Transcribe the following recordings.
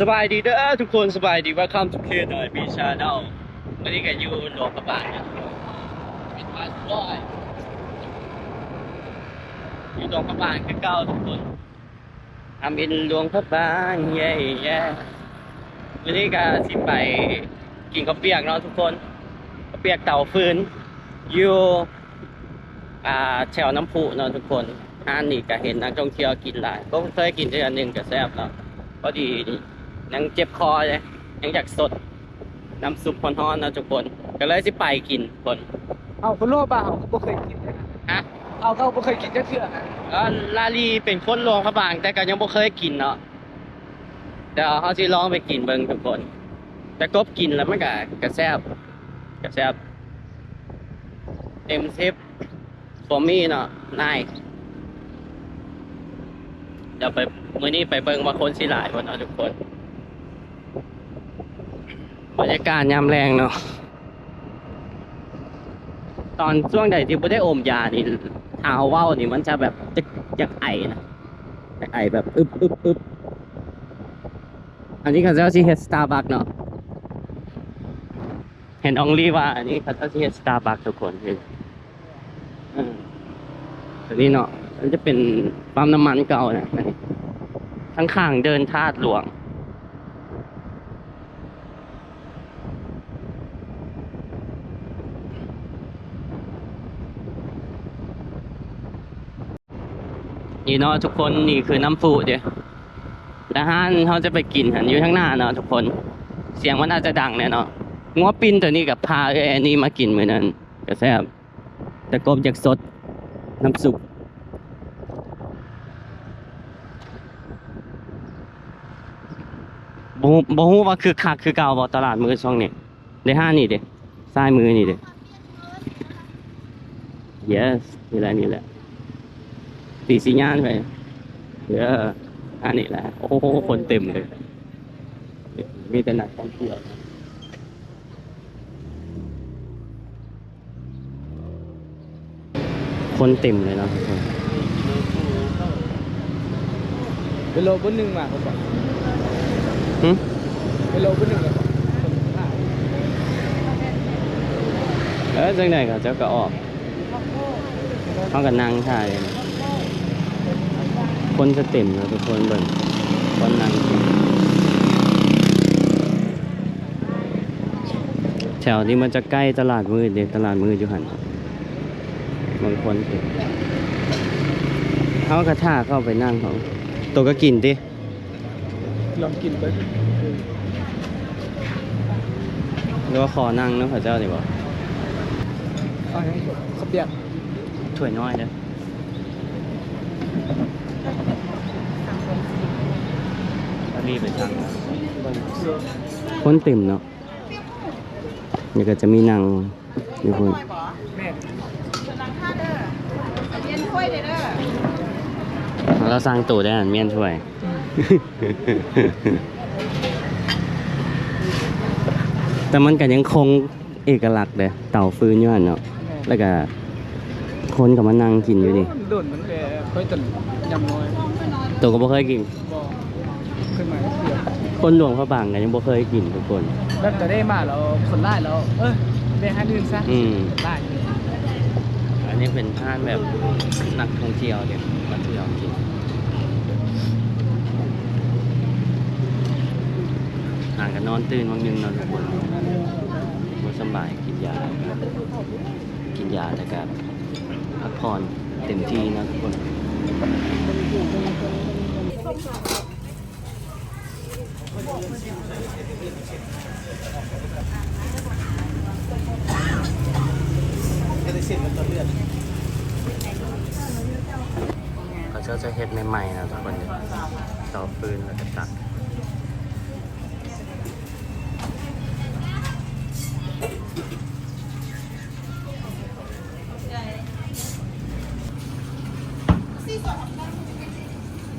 สบายดีเด้อทุกคนสบายดี Welcome to K หน่อยมีชาแนลวันนี้ก็อยู่หลวงพระบางนะเป็นบ้านร้อยอยู่หลวงพระบางคือเก่าทุกคนทำเป็นหลวงพระบางเย่เย่วันนี้ก็สิไปกินข้าวเปียกเนาะทุกคนข้าวเปียกเต่าฟืนอยู่อ่าแถวน้ำพุเนาะทุกคนอันนี้ก็เห็นนักท่องเที่ยวกินหลายก็เคยกินด้วยอันหนึ่งก็แซ่บเนาะพอดี ยังเจ็บคอเลยยังอยากสดน้ำซุปร้อนๆนะทุกคนก็เลยสิไปกินคนเอาคนโลบ้าเขาก็บ่เคยกินเลยฮะเอาเขาบ่เคยกินจักเทื่อนะก็ลาลีเป็นคนลงพระบาง แต่ก็ยังบ่เคยกินเนาะเดี๋ยวเขาสิลองไปกินเบิ่งทุกคน แต่กบกินแล้วมันก็กระแซบกระแซบเต็มซิปฟอมี่เนาะนายเดี๋ยวไปมื้อนี้ไปเบิ่งว่าคนสิหลายคนเนาะทุกคน บรรยากาศยามแรงเนาะตอนช่วงใดที่ไม่ได้อมยานี่เท้าเว้านี่มันจะแบบจะจะไอนะจะไอแบบอึบอึบอึบอันนี้เขาเจ้าที่เฮสตาร์บัคเนาะเห็นอองลี่ว่า อันนี้เขาเจ้าที่เฮสตาร์บัคทุกคนเห็นอันนี้เนาะมันจะเป็นปั๊มน้ำมันเก่านะทั้งข้างๆเดินธาตุหลวง นี่เนาะทุกคนนี่คือน้ำฟูเดียวแล้วฮันเขาจะไปกินหันอยู่ข้างหน้าเนาะทุกคน เสียงมันอาจจะดังเนี่ยเนาะงัวปิ้นตัวนี้กับพาเอ้นนี้มากินเหมือนนั้นก็แซ่บแต่กบจากสดน้ำซุปบ่บ่ฮู้ว่าคือคักคือเก่าบ่ตลาดมือช่วงนี้ได้ห้านี่เด้ซ้ายมือนี่เด้ yes นี่แหละนี่แหละ ตีสีย่านไปเดี๋ยวอันนี้แหละ โอ้โห คนเต็มเลย มีแต่นักท่องเที่ยวคนเต็มเลยเนาะทุกคนเป็นโลบ่หนึงมาเขาบอกหึเป็นโลบ่หนึงก็บอกคนห้าเออจังไหนเขาเจ้าก็ออกเขากับนางถ่ายเลยนะ คนจะเต็มแล้วทุกคนเบิ่งคนนั่งกินแถวนี้มันจะใกล้ตลาดมืดเด็ตลาดมืดอยู่หันบางคนเต็มเขากระท่าเข้าไปนั่งเขาตัวก็กินดิลองกินไปหรือว่าขอนั่งเนาะพระเจ้าดีกว่าเอาให้เขาเปียกถ้วยน้อยเด้อ รีบไปสั่งนะคนเต็มเนาะนี่ก็จะมีนางอยู่คนแม่เรียนถ้วยเลยเด้อเราสร้างตู่ได้อันเมียนถ้วยแต่มันก็ยังคงเอกลักษณ์เด้อเต่าฟืนอยู่หันเนาะแล้วก็คนกับมานั่งกินอยู่นี่ โดนมันแกค่อยตนยำน้อยตัวก็บ่เคยกินบ่ขึ้นมาเปียกคนหลวงพระบางก็ยังบ่เคยกินทุกคน แล้วจะได้มาแล้วคนไล่แล้วเอ้ยไปหาอื่นซะอืม ไล่อันนี้เป็นท่านแบบนักท่องเที่ยวเด็กมาเที่ยวกินห่างกันนอนตื่นบางนึงนอนทุกคนบ่สำบายกินยา กินยาแล้วก็พักผ่อน เต็มที่นะทุกคนเขาจะจะเฮ็ดใหม่ๆนะทุกคนเนี่ยต่อปืนแล้วก็ตัก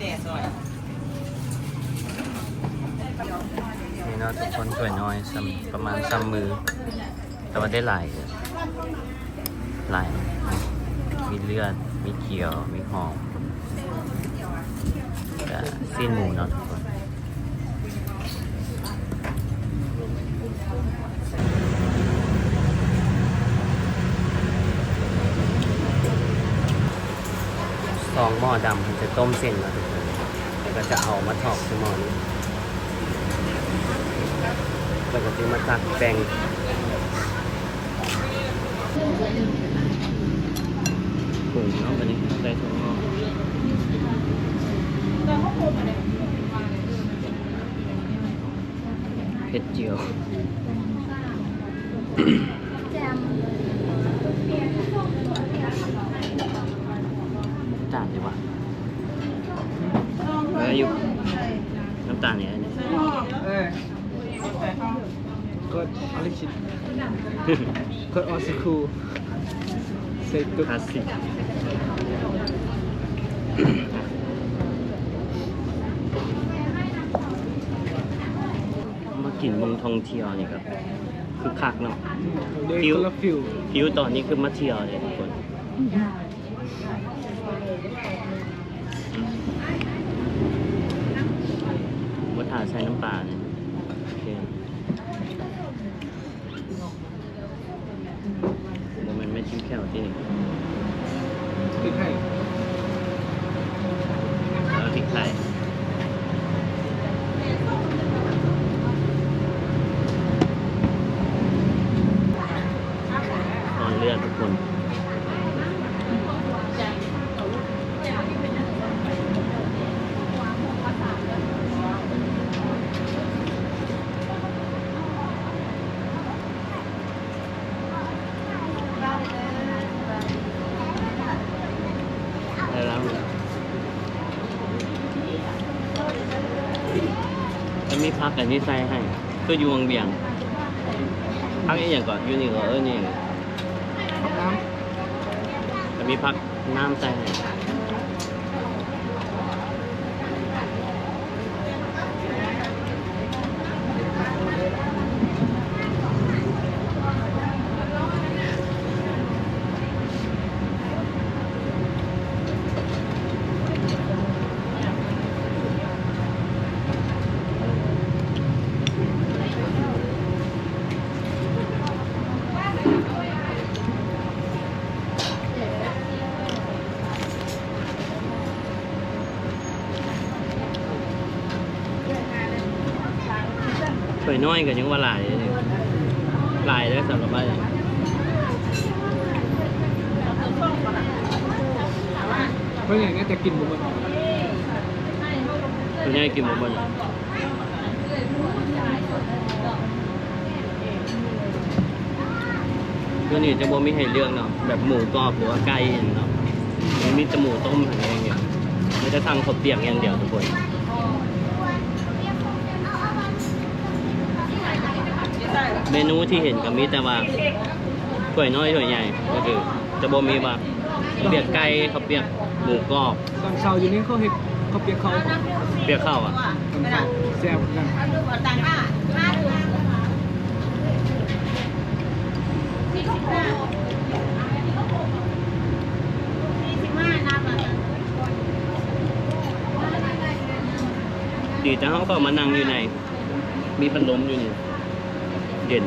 นี่เนาะทุกคนสวยน้อยซ้ำประมาณซ้ำมือ แต่ว่าได้หลายหลายมีเลือด มีเขียว มีหอมสิ้นหมูเนาะทุกคน ดำมันจะต้มเส้นมาทุกคนแล้วก็จะเอามาถอกที่หม้อนี้แล้วก็จะมาตักแป้งปรุงเนาะวันนี้ใส่ถั่วงอกเผ็ดเจียว น้ำตาลดีกว่าเอออยู่น้ำตาลเนี่ยอันนี้ เออ ก็อลิชิตก็ออสคูเซตุคลาสสิก มากินเมืองท่องเที่ยวนี่ครับคือคักเนาะเดยฟิวคนละฟิวฟิวตอนนี้คือมาเที่ยวเลยทุกคนว่าถ่าใช้น้ำปลาเนี่ยโอเคโมเมนต์ไม่ชิ้มแค่วที่นี่ ติดให้ แล้วพริกไทยนอน เลือดทุกคนไมีพักอันนี้ใส่ให้ ก็อยู่วงเบียงพักอีกอย่างก่อนอยู่นี่ก็เออนี่ น้จะมีพักน้ำใส่ให้ วยน้อยก็ยังว่าหลายเลยหลายแล้วสำหรับบ้านำเพราะอย่างนี้จะกินหมดมันคุณยายกินหมดบ่เนี่ยตัวนี้จะบ่มีให้เลือกเนาะแบบหมูกรอบหรือว่าไก่อย่างเนาะมันมีแต่หมูต้มอะไรอย่างเงี้ยไม่ได้สั่งข้าวเปียกอย่างเดียวทุกคน เมนูที่เห็นก็มีแต่ว่าถ้วยน้อยถ้วยใหญ่ก็คือ จะบ่มีว่าข้าวเปียกไก่ข้าวเปียกหมูกรอบตอนเช้าอยู่นี่เขาเห็ดเขาเปียกเขาเปียกข้าวอะตอนเช้าแซ่บเหมือนกันดีแต่เขาก็มานั่งอยู่ใน มีพัดลมอยู่นี่ เย็น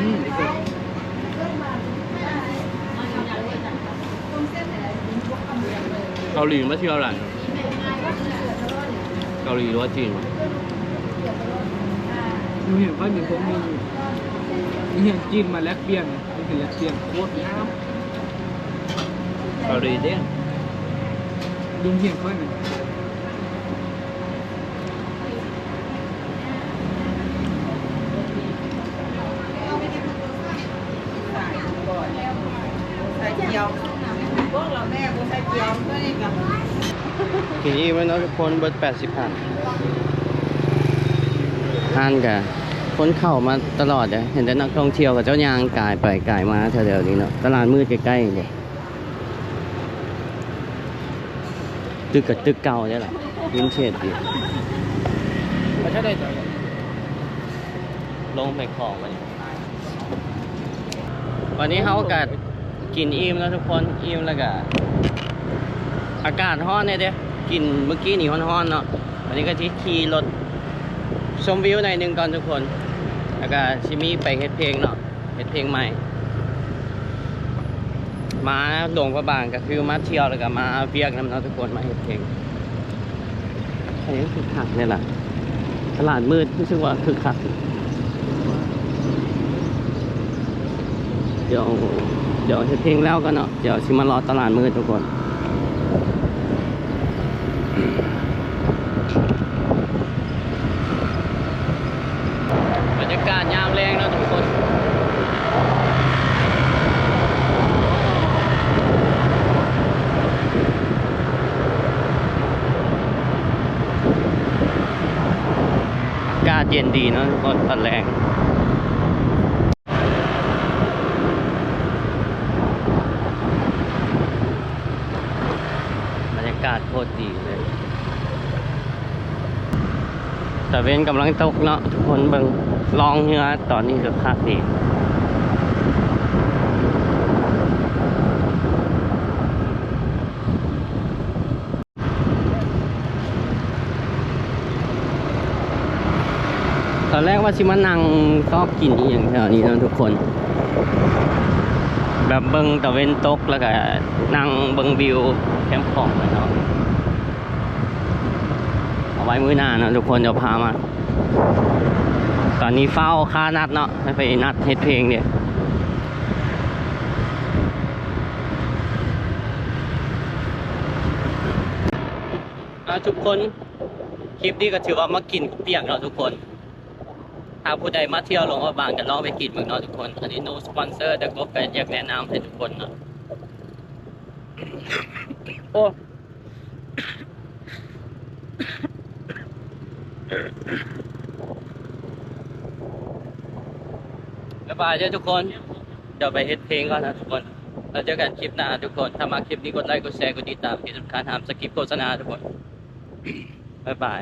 อืมดีกว่าเกาหลีมาเที่ยวอะไรเกาหลีหรือว่าจีนวะมีเห็นว่ามีพวกมีมีเห็นจีนมาแลกเปลี่ยนมีเห็นแลกเปลี่ยนโคตรงามเกาหลีเด้ ลุงเห็นค่อยหนึ่งใส่เกี๊ยวพวกเราแม่กูใส่เกี๊ยวก็นี่กับกินอีกไหมเนาะทุกคนเบิร์ดแปดสิบพันอ่านกะคนเข้ามาตลอดเลยเห็นแต่นักท่องเที่ยวกับเจ้ายางกายไปกายมาแถวๆนี้เนาะตลาดมืดใกล้ๆเนี่ย ตึกกับตึกเก่าเนี่ยแหละวินเทจดีไม่ใช่ได้แต่ลงไปของมันวันนี้เขากักินอิ่มแล้วทุกคนอิ่มแล้วก็อากาศร้อนเนี่ยเด้กินเมื่อกี้นี่ร้อนๆเนาะวันนี้ก็ที่ขี่รถชมวิวหน่อยหนึ่งก่อนทุกคน แล้วก็ชิมีไปเฮ็ดเพลงเนาะเฮ็ดเพลงใหม่ มาหลวงพระบางก็คือมาเที่ยวแล้วก็มาเพียกนำเนาะทุกคนมาเห็ดเพลงอันนี้คือขักเนี่ยแหละตลาดมืดรู้สึกว่าคือขักเดี๋ยวเดี๋ยวเห็ดเพลงแล้วกันเนาะเดี๋ยวชิมารอตลาดมืดทุกคน บรรยากาศยามแรงเนาะทุกคน อากาศเย็นดีเนาะทุกคนตอนแรงบรรยากาศโคตรดีเลยแต่เว้นกำลังตกเนาะทุกคนเบิ่งลองเรือตอนนี้ก็คักดี แรกว่าชิมานังซอกกินอย่างแถวนี้นะทุกคน แบบเบิ่งตะเวนตกแล้วก็นั่งเบิ่งวิวแคมป์ของเลยเนาะเอาไว้มื้อหน้านะทุกคนเดี๋ยวพามา ตอนนี้เฝ้าค่านัดเนาะไปนัดเฮ็ดเพลงเนี่ยอะทุกคนคลิปนี้ก็ถือว่ามากินเปียกเนาทุกคนาผู้ใดมาเที่ยวหลวงพระบางจะลองไปกินเมืองเนาะทุกคน อันนี้ no sponsor แต่ก็เป็นอยากแนะนำให้ทุกคนเนาะโอ้บ๊ายบายเจ้าทุกคน เดี๋ยวไปเฮ็ดเพลงก่อนนะทุกคนแล้วเจอกันคลิปหน้าทุกคน ถ้ามาคลิปนี้กดไลค์ กดแชร์ กดติดตามที่สำคัญห้ามสกิปโฆษณาทุกคน บ๊ายบาย